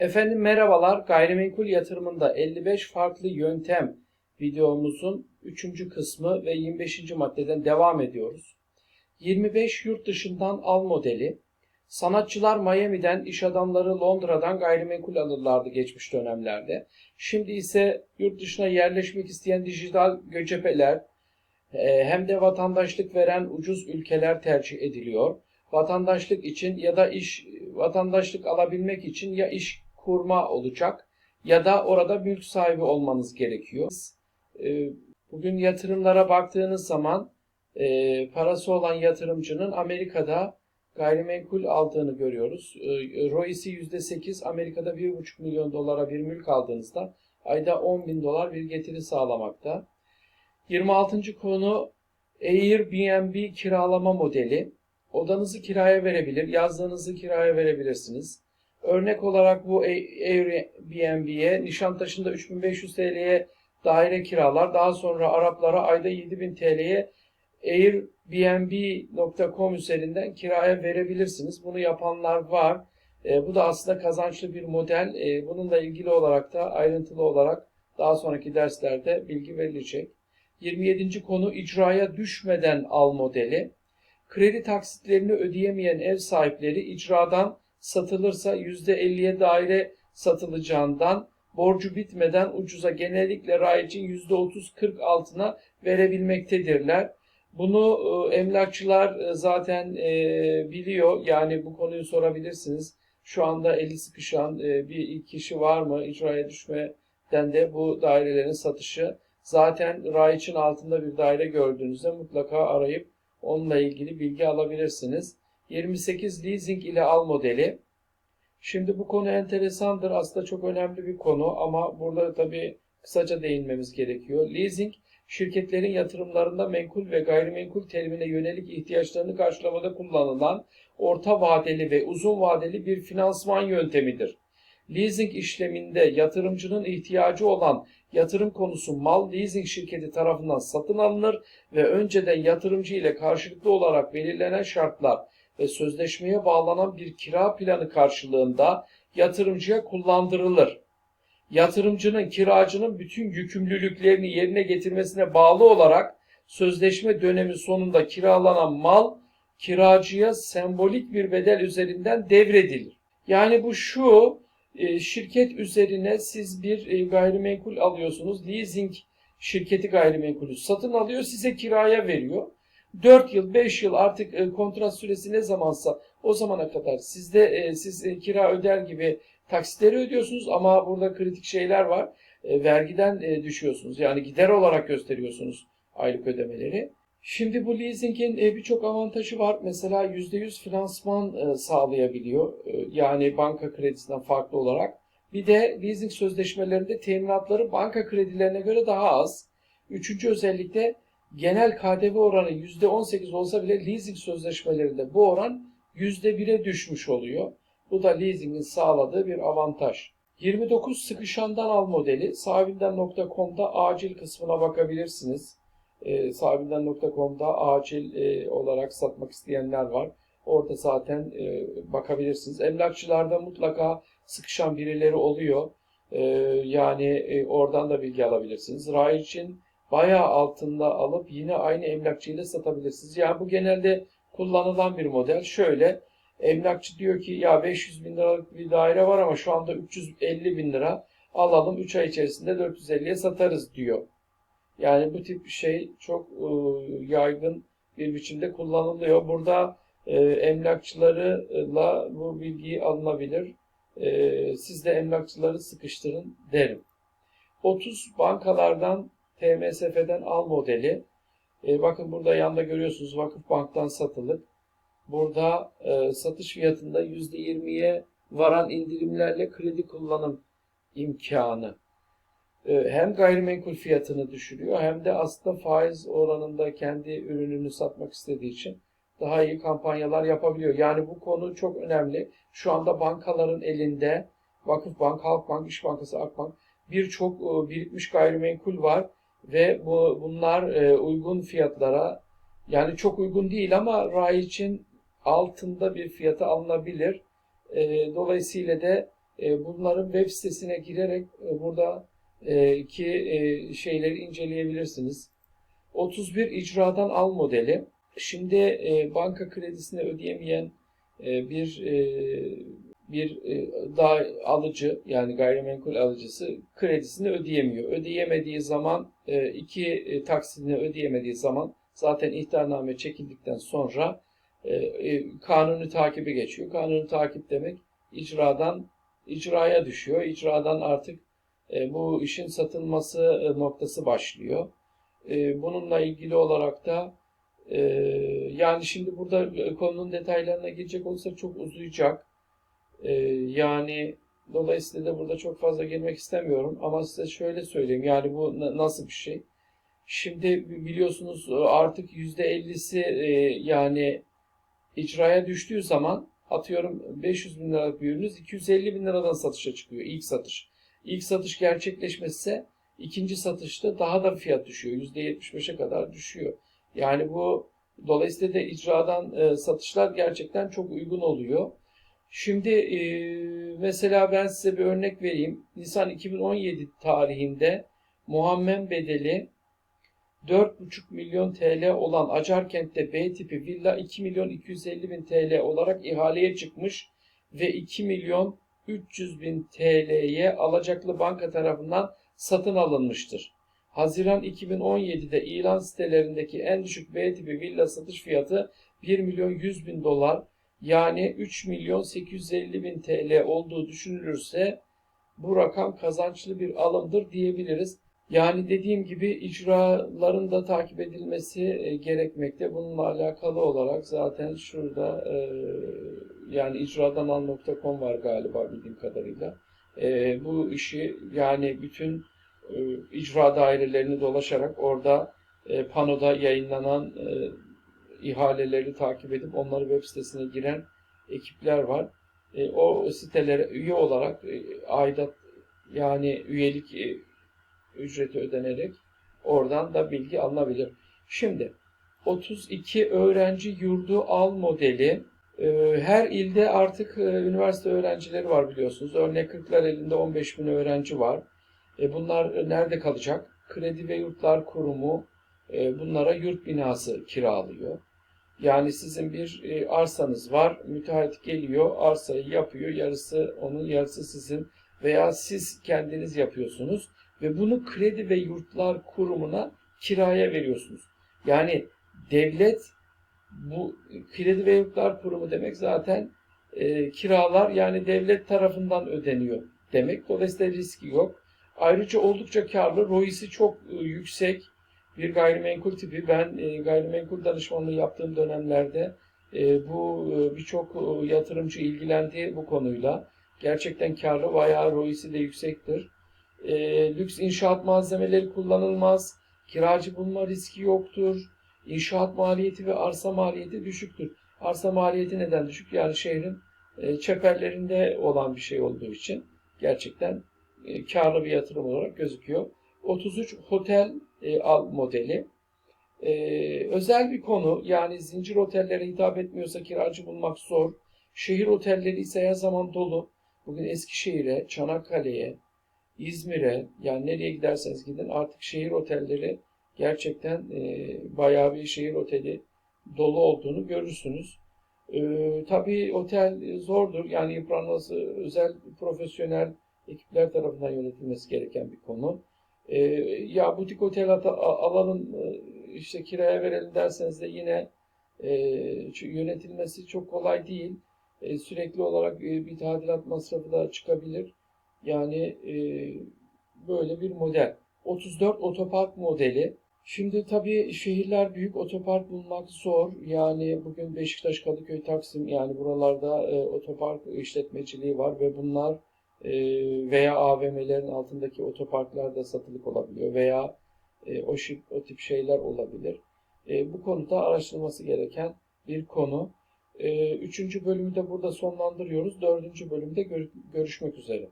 Efendim merhabalar. Gayrimenkul yatırımında 55 farklı yöntem videomuzun 3. kısmı ve 25. maddeden devam ediyoruz. 25 yurt dışından al modeli. Sanatçılar Miami'den, iş adamları Londra'dan gayrimenkul alırlardı geçmiş dönemlerde. Şimdi ise yurt dışına yerleşmek isteyen dijital göçebeler e, hem de vatandaşlık veren ucuz ülkeler tercih ediliyor. Vatandaşlık için ya da iş vatandaşlık alabilmek için ya iş kurma olacak ya da orada mülk sahibi olmanız gerekiyor. E, Bugün yatırımlara baktığınız zaman e, parası olan yatırımcının Amerika'da gayrimenkul aldığını görüyoruz. E, ROI'si %8, Amerika'da 1,5 milyon dolara bir mülk aldığınızda ayda 10 bin dolar bir getiri sağlamakta. 26. konu Airbnb kiralama modeli. Odanızı kiraya verebilir, yazlığınızı kiraya verebilirsiniz. Örnek olarak bu Airbnb'ye Nişantaşı'nda 3500 TL'ye daire kiralar. Daha sonra Araplara ayda 7000 TL'ye Airbnb.com üzerinden kiraya verebilirsiniz. Bunu yapanlar var. E, bu da aslında kazançlı bir model. E, bununla ilgili olarak da ayrıntılı olarak daha sonraki derslerde bilgi verilecek. 27. konu icraya düşmeden al modeli. Kredi taksitlerini ödeyemeyen ev sahipleri icradan satılırsa %50'ye daire satılacağından borcu bitmeden ucuza genellikle rayicin %30-40 altına verebilmektedirler. Bunu e, emlakçılar e, zaten e, biliyor. Yani bu konuyu sorabilirsiniz. Şu anda eli sıkışan bir kişi var mı? İcraya düşmeden de bu dairelerin satışı. Zaten raiçin altında bir daire gördüğünüzde mutlaka arayıp onunla ilgili bilgi alabilirsiniz. 28 leasing ile al modeli. Şimdi bu konu enteresandır. Aslında çok önemli bir konu ama burada tabii kısaca değinmemiz gerekiyor. Leasing, şirketlerin yatırımlarında menkul ve gayrimenkul terimine yönelik ihtiyaçlarını karşılamada kullanılan orta vadeli ve uzun vadeli bir finansman yöntemidir. Leasing işleminde yatırımcının ihtiyacı olan yatırım konusu mal leasing şirketi tarafından satın alınır ve önceden yatırımcı ile karşılıklı olarak belirlenen şartlar ve sözleşmeye bağlanan bir kira planı karşılığında yatırımcıya kullandırılır. Yatırımcının kiracının bütün yükümlülüklerini yerine getirmesine bağlı olarak sözleşme dönemi sonunda kiralanan mal kiracıya sembolik bir bedel üzerinden devredilir. Yani bu şu şirket üzerine siz bir e, gayrimenkul alıyorsunuz. Leasing şirketi gayrimenkulü satın alıyor size kiraya veriyor. 4 yıl, 5 yıl artık e, kontrat süresi ne zamansa o zamana kadar sizde e, siz e, kira öder gibi taksitleri ödüyorsunuz ama burada kritik şeyler var. E, vergiden e, düşüyorsunuz. Yani gider olarak gösteriyorsunuz aylık ödemeleri. Şimdi bu leasingin e, birçok avantajı var. Mesela %100 finansman e, sağlayabiliyor. E, yani banka kredisinden farklı olarak. Bir de leasing sözleşmelerinde teminatları banka kredilerine göre daha az. Üçüncü özellikle genel KDV oranı %18 olsa bile leasing sözleşmelerinde bu oran %1'e düşmüş oluyor. Bu da leasingin sağladığı bir avantaj. 29 sıkışandan al modeli sahibinden.com'da acil kısmına bakabilirsiniz. E, sahibinden.com'da acil e, olarak satmak isteyenler var. Orada zaten e, bakabilirsiniz. Emlakçılarda mutlaka sıkışan birileri oluyor. E, yani e, oradan da bilgi alabilirsiniz. Ray için bayağı altında alıp yine aynı emlakçıyla satabilirsiniz. Yani bu genelde kullanılan bir model. Şöyle emlakçı diyor ki ya 500 bin liralık bir daire var ama şu anda 350 bin lira alalım 3 ay içerisinde 450'ye satarız diyor. Yani bu tip şey çok e, yaygın bir biçimde kullanılıyor. Burada e, emlakçılarla bu bilgiyi alınabilir. E, siz de emlakçıları sıkıştırın derim. 30 bankalardan TMSF'den al modeli. Bakın burada yanda görüyorsunuz Vakıf Bank'tan satılık. Burada satış fiyatında %20'ye varan indirimlerle kredi kullanım imkanı. E, hem gayrimenkul fiyatını düşürüyor hem de aslında faiz oranında kendi ürününü satmak istediği için daha iyi kampanyalar yapabiliyor. Yani bu konu çok önemli. Şu anda bankaların elinde Vakıfbank, Halkbank, İş Bankası, Akbank birçok e, birikmiş gayrimenkul var ve bu bunlar e, uygun fiyatlara yani çok uygun değil ama ray için altında bir fiyata alınabilir. Dolayısıyla da bunların web sitesine girerek burada e, ki e, şeyleri inceleyebilirsiniz. 31 icradan al modeli. Şimdi e, banka kredisini ödeyemeyen bir bir daha alıcı yani gayrimenkul alıcısı kredisini ödeyemiyor. Ödeyemediği zaman iki e, taksidini ödeyemediği zaman zaten ihtarname çekildikten sonra kanuni takibi geçiyor. Kanuni takip demek icradan icraya düşüyor. İcradan artık e, bu işin satılması e, noktası başlıyor. E, bununla ilgili olarak da e, yani şimdi burada konunun detaylarına girecek olursak çok uzayacak. E, yani dolayısıyla da burada çok fazla girmek istemiyorum ama size şöyle söyleyeyim yani bu na- nasıl bir şey? Şimdi biliyorsunuz artık %50'si e, yani icraya düştüğü zaman atıyorum 500 bin liralık bir ürünüz 250 bin liradan satışa çıkıyor ilk satış. İlk satış gerçekleşmezse ikinci satışta daha da fiyat düşüyor. %75'e kadar düşüyor. Yani bu dolayısıyla da icradan e, satışlar gerçekten çok uygun oluyor. Şimdi e, mesela ben size bir örnek vereyim. Nisan 2017 tarihinde Muhammed bedeli 4,5 milyon TL olan Acarkent'te B tipi villa 2 milyon 250 bin TL olarak ihaleye çıkmış ve 2 milyon 300 bin TL'ye alacaklı banka tarafından satın alınmıştır. Haziran 2017'de ilan sitelerindeki en düşük B tipi villa satış fiyatı 1 milyon 100 bin dolar yani 3 milyon 850 bin TL olduğu düşünülürse bu rakam kazançlı bir alımdır diyebiliriz. Yani dediğim gibi icraların da takip edilmesi e, gerekmekte. Bununla alakalı olarak zaten şurada e, yani icradanal.com var galiba bildiğim kadarıyla. E, bu işi yani bütün icra dairelerini dolaşarak orada panoda yayınlanan ihaleleri takip edip onları web sitesine giren ekipler var. O sitelere üye olarak aidat yani üyelik ücreti ödenerek oradan da bilgi alınabilir. Şimdi 32 öğrenci yurdu al modeli e, her ilde artık e, üniversite öğrencileri var biliyorsunuz. Örneğin Kırklareli'nde 15 bin öğrenci var. E, bunlar nerede kalacak? Kredi ve Yurtlar Kurumu bunlara yurt binası kiralıyor. Yani sizin bir arsanız var, müteahhit geliyor, arsayı yapıyor, yarısı onun, yarısı sizin veya siz kendiniz yapıyorsunuz ve bunu Kredi ve Yurtlar Kurumu'na kiraya veriyorsunuz. Yani devlet bu Kredi ve Yurtlar Kurumu demek zaten e, kiralar yani devlet tarafından ödeniyor demek. Dolayısıyla riski yok. Ayrıca oldukça karlı, ROI'si çok e, yüksek bir gayrimenkul tipi. Ben e, gayrimenkul danışmanlığı yaptığım dönemlerde e, bu e, birçok e, yatırımcı ilgilendi bu konuyla. Gerçekten karlı, bayağı ROI'si de yüksektir. E, lüks inşaat malzemeleri kullanılmaz. Kiracı bulma riski yoktur. İnşaat maliyeti ve arsa maliyeti düşüktür. Arsa maliyeti neden düşük? Yani şehrin e, çeperlerinde olan bir şey olduğu için gerçekten e, karlı bir yatırım olarak gözüküyor. 33 otel e, al modeli. E, özel bir konu yani zincir otellere hitap etmiyorsa kiracı bulmak zor. Şehir otelleri ise her zaman dolu. Bugün Eskişehir'e, Çanakkale'ye, İzmir'e yani nereye giderseniz gidin artık şehir otelleri gerçekten e, bayağı bir şehir oteli dolu olduğunu görürsünüz. E, tabii otel zordur yani yıpranması özel profesyonel ekipler tarafından yönetilmesi gereken bir konu. E, ya butik otel ata- a- alalım e, işte kiraya verelim derseniz de yine e, yönetilmesi çok kolay değil. E, sürekli olarak e, bir tadilat masrafı da çıkabilir. Yani e, böyle bir model. 34 otopark modeli. Şimdi tabii şehirler büyük otopark bulmak zor. Yani bugün Beşiktaş, Kadıköy, Taksim yani buralarda e, otopark işletmeciliği var ve bunlar e, veya AVM'lerin altındaki otoparklarda satılık olabiliyor veya e, o, o tip şeyler olabilir. E, bu konuda araştırılması gereken bir konu. E, üçüncü bölümü de burada sonlandırıyoruz. Dördüncü bölümde gör- görüşmek üzere.